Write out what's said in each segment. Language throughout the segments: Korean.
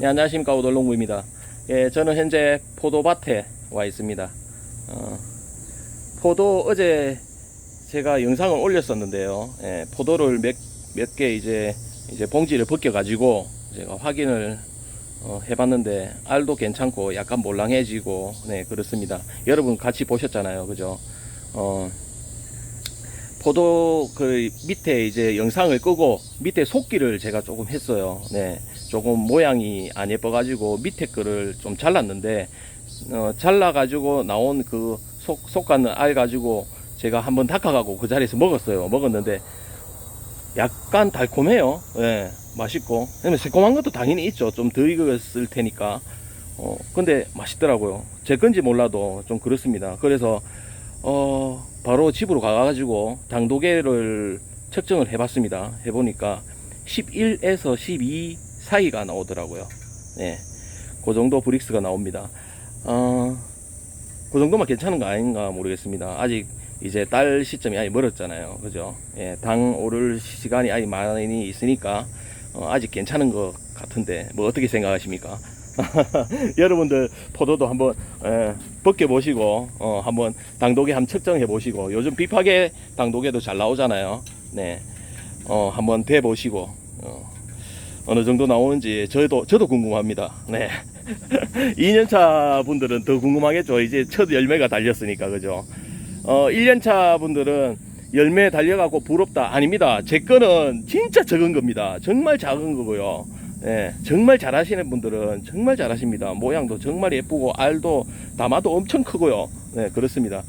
네, 안녕하십니까 오돌농부입니다. 예, 저는 현재 포도밭에 와 있습니다. 어, 포도 어제 제가 영상을 올렸었는데요. 예, 포도를 몇 몇 개 이제 이제 봉지를 벗겨 가지고 제가 확인을 어, 해봤는데 알도 괜찮고 약간 몰랑해지고 네 그렇습니다. 여러분 같이 보셨잖아요, 그죠? 어, 포도 그 밑에 이제 영상을 끄고 밑에 속기를 제가 조금 했어요. 네. 조금 모양이 안 예뻐가지고 밑에 거를 좀 잘랐는데, 어, 잘라가지고 나온 그 속, 속가는 알 가지고 제가 한번 닦아가고 그 자리에서 먹었어요. 먹었는데, 약간 달콤해요. 예, 맛있고. 왜냐면 새콤한 것도 당연히 있죠. 좀더 익었을 테니까. 어, 근데 맛있더라고요. 제 건지 몰라도 좀 그렇습니다. 그래서, 어, 바로 집으로 가가지고 당도계를 측정을 해봤습니다. 해보니까 11에서 12 사이가 나오더라고요. 예. 그 정도 브릭스가 나옵니다. 어, 그 정도만 괜찮은 거 아닌가 모르겠습니다. 아직 이제 딸 시점이 아직 멀었잖아요. 그죠? 예, 당 오를 시간이 아직 많이 있으니까, 어, 아직 괜찮은 것 같은데, 뭐 어떻게 생각하십니까? 여러분들 포도도 한번 예, 벗겨 보시고 어, 한번 당도계 한번 측정해 보시고 요즘 비파계 당도계도 잘 나오잖아요. 네, 어, 한번 대 보시고 어, 어느 정도 나오는지 저도 저도 궁금합니다. 네, 2년차 분들은 더 궁금하겠죠. 이제 첫 열매가 달렸으니까 그죠. 어, 1년차 분들은 열매 달려가고 부럽다 아닙니다. 제 거는 진짜 적은 겁니다. 정말 작은 거고요. 예, 정말 잘하시는 분들은 정말 잘하십니다. 모양도 정말 예쁘고 알도 담아도 엄청 크고요. 네, 그렇습니다.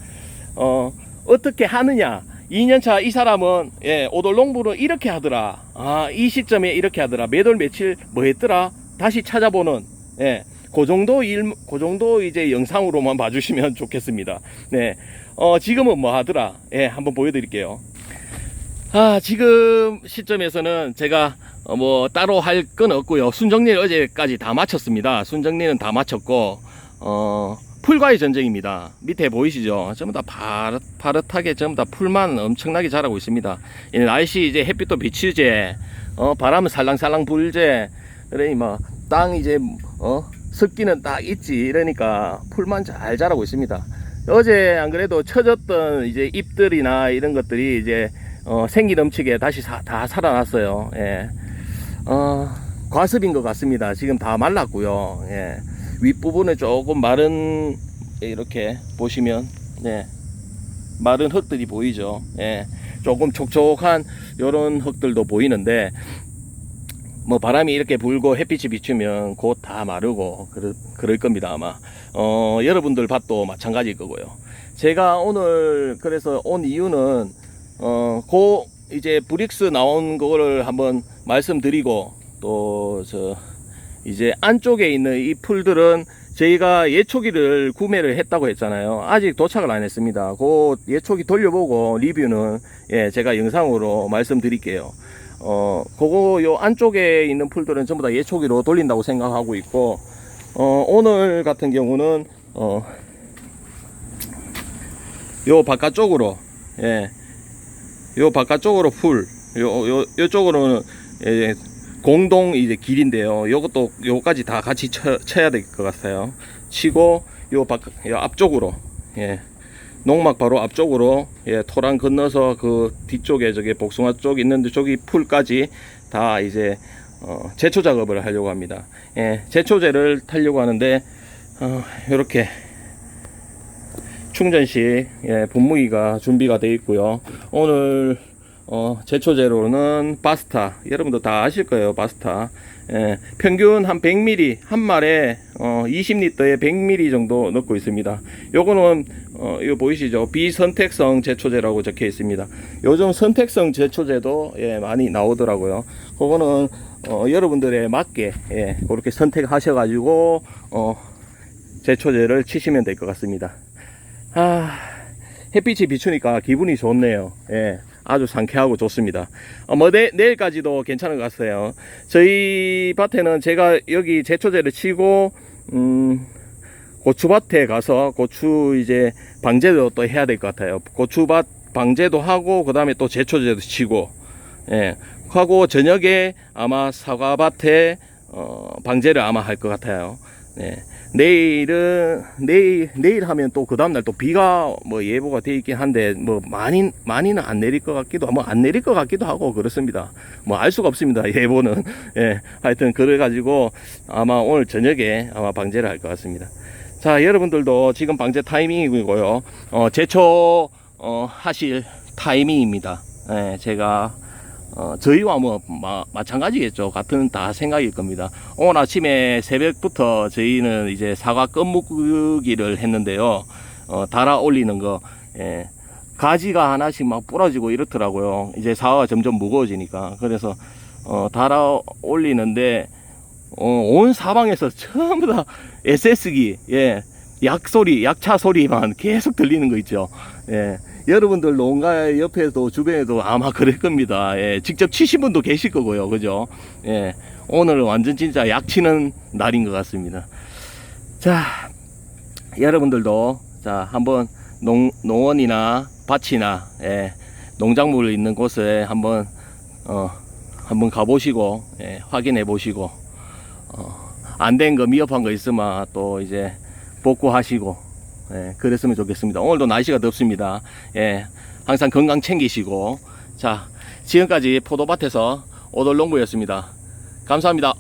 어, 어떻게 하느냐? 2년차 이 사람은 예, 오돌농부는 이렇게 하더라. 아, 이 시점에 이렇게 하더라. 매월 며칠 뭐 했더라? 다시 찾아보는 예. 그 정도 일, 그 정도 이제 영상으로만 봐주시면 좋겠습니다. 네. 어, 지금은 뭐 하더라? 예, 한번 보여드릴게요. 아, 지금 시점에서는 제가 어, 뭐 따로 할 건 없고요. 순정리를 어제까지 다 마쳤습니다. 순정리는 다 마쳤고 어, 풀과의 전쟁입니다. 밑에 보이시죠? 전부 다 파릇, 파릇하게 전부 다 풀만 엄청나게 자라고 있습니다. 이 날씨 이제 햇빛도 비치제, 어, 바람은 살랑살랑 불제, 그러니 뭐 땅 이제 어, 습기는 딱 있지 이러니까 풀만 잘 자라고 있습니다. 어제 안 그래도 처졌던 이제 잎들이나 이런 것들이 이제 어, 생기 넘치게 다시 사- 다 살아났어요. 예. 어, 과습인 것 같습니다. 지금 다 말랐고요. 예. 윗부분에 조금 마른 이렇게 보시면 네. 마른 흙들이 보이죠. 예. 조금 촉촉한 요런 흙들도 보이는데 뭐 바람이 이렇게 불고 햇빛이 비추면 곧 다 마르고 그럴, 그럴 겁니다 아마 어 여러분들 밭도 마찬가지일 거고요 제가 오늘 그래서 온 이유는 어고 이제 브릭스 나온 거를 한번 말씀드리고 또 저 이제 안쪽에 있는 이 풀들은 저희가 예초기를 구매를 했다고 했잖아요. 아직 도착을 안 했습니다. 그 예초기 돌려보고 리뷰는 예, 제가 영상으로 말씀드릴게요. 어, 그거 요 안쪽에 있는 풀들은 전부 다 예초기로 돌린다고 생각하고 있고, 어, 오늘 같은 경우는, 어, 요 바깥쪽으로, 예, 요 바깥쪽으로 풀, 요, 요, 요쪽으로는, 예, 공동 이제 길인데요. 요것도, 요까지 다 같이 쳐, 쳐야 될 것 같아요. 치고, 요 바, 요 앞쪽으로, 예, 농막 바로 앞쪽으로 예, 토랑 건너서 그 뒤쪽에 저기 복숭아 쪽 있는데 저기 풀까지 다 이제 어, 제초 작업을 하려고 합니다. 예, 제초제를 타려고 하는데 어, 이렇게 충전식 예, 분무기가 준비가 되어 있고요. 오늘 어, 제초제로는 바스타. 여러분도 다 아실 거예요 바스타. 예, 평균 한 100ml 한 말에 어, 20리터에 100ml 정도 넣고 있습니다. 요거는 어, 이거 보이시죠? 비선택성 제초제라고 적혀 있습니다. 요즘 선택성 제초제도 예, 많이 나오더라고요. 그거는 어, 여러분들에 맞게 예, 그렇게 선택하셔 가지고 어, 제초제를 치시면 될 것 같습니다 아 햇빛이 비추니까 기분이 좋네요. 예. 아주 상쾌하고 좋습니다. 어, 뭐, 내, 내일까지도 괜찮은 것 같아요. 저희 밭에는 제가 여기 제초제를 치고, 음, 고추밭에 가서 고추 이제 방제도 또 해야 될 것 같아요. 고추밭 방제도 하고, 그 다음에 또 제초제도 치고, 예. 하고 저녁에 아마 사과밭에 어, 방제를 아마 할 것 같아요. 네. 내일은 내일 내일 하면 또 그 다음 날 또 비가 뭐 예보가 돼 있긴 한데 뭐 많이 많이는 안 내릴 것 같기도 뭐안 내릴 것 같기도 하고 그렇습니다. 뭐 알 수가 없습니다. 예보는 예 하여튼 그래 가지고 아마 오늘 저녁에 아마 방제를 할 것 같습니다. 자 여러분들도 지금 방제 타이밍이고요. 어 제초 어 하실 타이밍입니다. 예 제가 어, 저희와 뭐 마, 마찬가지겠죠. 같은 다 생각일 겁니다. 오늘 아침에 새벽부터 저희는 이제 사과 껌 묶기를 했는데요. 어, 달아 올리는 거, 예. 가지가 하나씩 막 부러지고 이렇더라고요. 이제 사과가 점점 무거워지니까. 그래서, 어, 달아 올리는데, 어, 온 사방에서 전부 다 SS기, 예. 약 소리, 약차 소리만 계속 들리는 거 있죠. 예. 여러분들 농가 옆에도 주변에도 아마 그럴 겁니다. 예, 직접 치신 분도 계실 거고요. 그죠? 예, 오늘은 완전 진짜 약치는 날인 것 같습니다. 자, 여러분들도 자, 한번 농, 농원이나 밭이나 예, 농작물 있는 곳에 한번 어, 한번 가보시고 예, 확인해 보시고 어, 안된 거 미흡한 거 있으면 또 이제 복구하시고 예, 그랬으면 좋겠습니다. 오늘도 날씨가 덥습니다. 예, 항상 건강 챙기시고 자 지금까지 포도밭에서 오돌농부였습니다. 감사합니다.